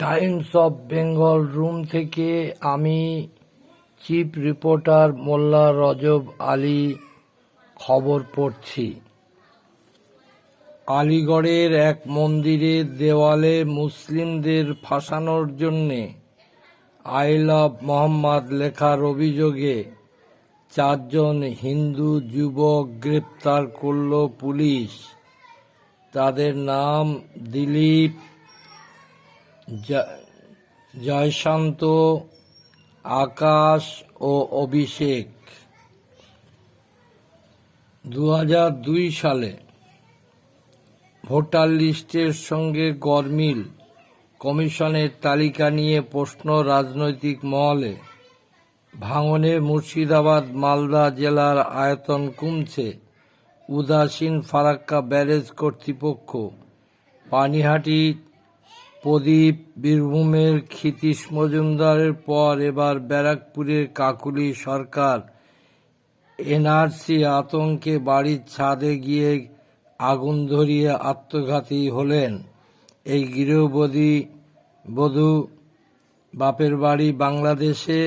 Times of Bengal room থেকে আমি chief reporter মোল্লা রজব আলী খবর পড়ছি। আলিগড়ের এক মন্দিরের দেওয়ালে মুসলিমদের ফাঁসানোর জন্যে আই লাভ মোহাম্মদ লেখার অভিযোগে চারজন হিন্দু যুবক গ্রেপ্তার করল পুলিশ। তাদের নাম দিলীপ জয়শান্ত আকাশ ও অভিষেক। দু সালে ভোটার লিস্টের সঙ্গে গরমিল কমিশনের তালিকা নিয়ে প্রশ্ন রাজনৈতিক মহলে। ভাঙনে মুর্শিদাবাদ, মালদা জেলার আয়তন কমছে। উদাসীন ফারাক্কা ব্যারেজ কর্তৃপক্ষ। পানিহাটি প্রদীপ বীরভূমের ক্ষিতীশ মজুমদারের পর এবার ব্যারাকপুরের কাকুলি সরকার। এনআরসি আতঙ্কে বাড়ির ছাদে গিয়ে আগুন ধরিয়ে আত্মঘাতী হলেন। এই গৃহবধী বধূ বাপের বাড়ি বাংলাদেশে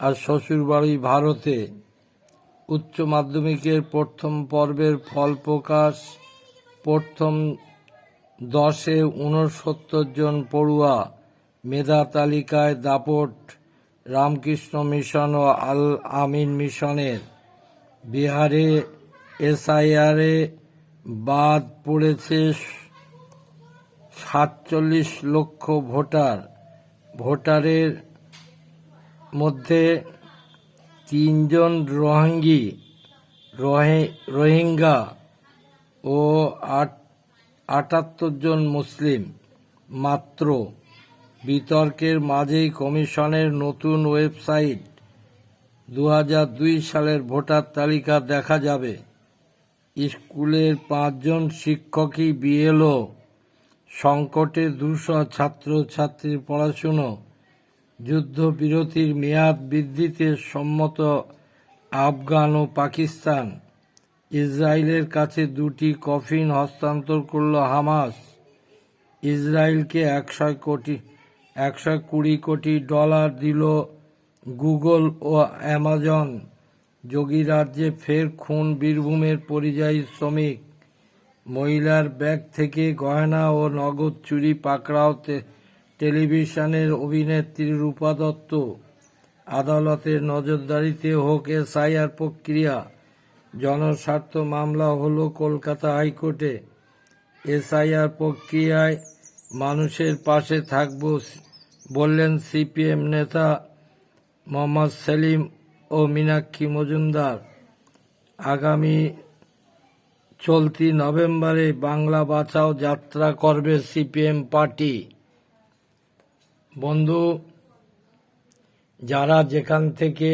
আর শ্বশুর বাড়ি ভারতে। উচ্চ মাধ্যমিকের প্রথম পর্বের ফল প্রকাশ প্রথম দশে উনসত্তর জন পড়ুয়া, মেধা তালিকায় দাপট, রামকৃষ্ণ মিশন ও আল আমিন মিশনের। বিহারে এসআইআরে বাদ পড়েছে সাতচল্লিশ লক্ষ ভোটার। ভোটারের মধ্যে তিনজন রোহিঙ্গি, রোহে- রোহিঙ্গা ও আট আটাত্তর জন মুসলিম মাত্র। বিতর্কের মাঝেই কমিশনের নতুন ওয়েবসাইট দু সালের ভোটার তালিকা দেখা যাবে। স্কুলের পাঁচজন শিক্ষকই বিএলও, সংকটে দুশো ছাত্রছাত্রীর পড়াশুনো, যুদ্ধবিরতির মেয়াদ বৃদ্ধিতে সম্মত আফগান ও পাকিস্তান ইসরায়েলের কাছে দুটি কফিন হস্তান্তর করল হামাস। ইসরায়েলকে একশো কোটি একশো কুড়ি কোটি ডলার দিল গুগল ও অ্যামাজন। যোগীরাজ্যে ফের খুন বীরভূমের পরিযায়ী শ্রমিক। মহিলার ব্যাগ থেকে গয়না ও নগদ চুরি পাকড়াও টেলিভিশনের অভিনেত্রী রূপা দত্ত। আদালতের নজরদারিতে হোক এসআইআর প্রক্রিয়া। জনস্বার্থ মামলা হলো কলকাতা হাইকোর্টে এসআইআর প্রক্রিয়ায় মানুষের পাশে থাকব, বললেন সিপিএম নেতা মোহাম্মদ সেলিম ও মীনাক্ষী মজুমদার। আগামী চলতি নভেম্বরে বাংলা বাঁচাও যাত্রা করবে সিপিএম পার্টি। বন্ধু, যারা যেখান থেকে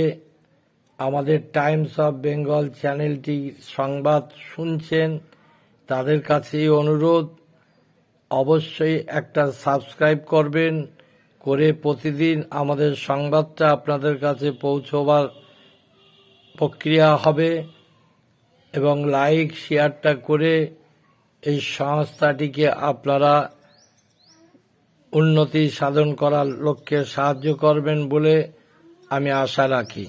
আমাদের টাইমস অফ বেঙ্গল চ্যানেলটি সংবাদ শুনছেন, তাদের কাছেই অনুরোধ, অবশ্যই একটা সাবস্ক্রাইব করবেন, করে প্রতিদিন আমাদের সংবাদটা আপনাদের কাছে পৌঁছবার প্রক্রিয়া হবে এবং লাইক শেয়ারটা করে এই সংস্থাটিকে আপনারা উন্নতি সাধন করার লক্ষ্যে সাহায্য করবেন বলে আমি আশা রাখি।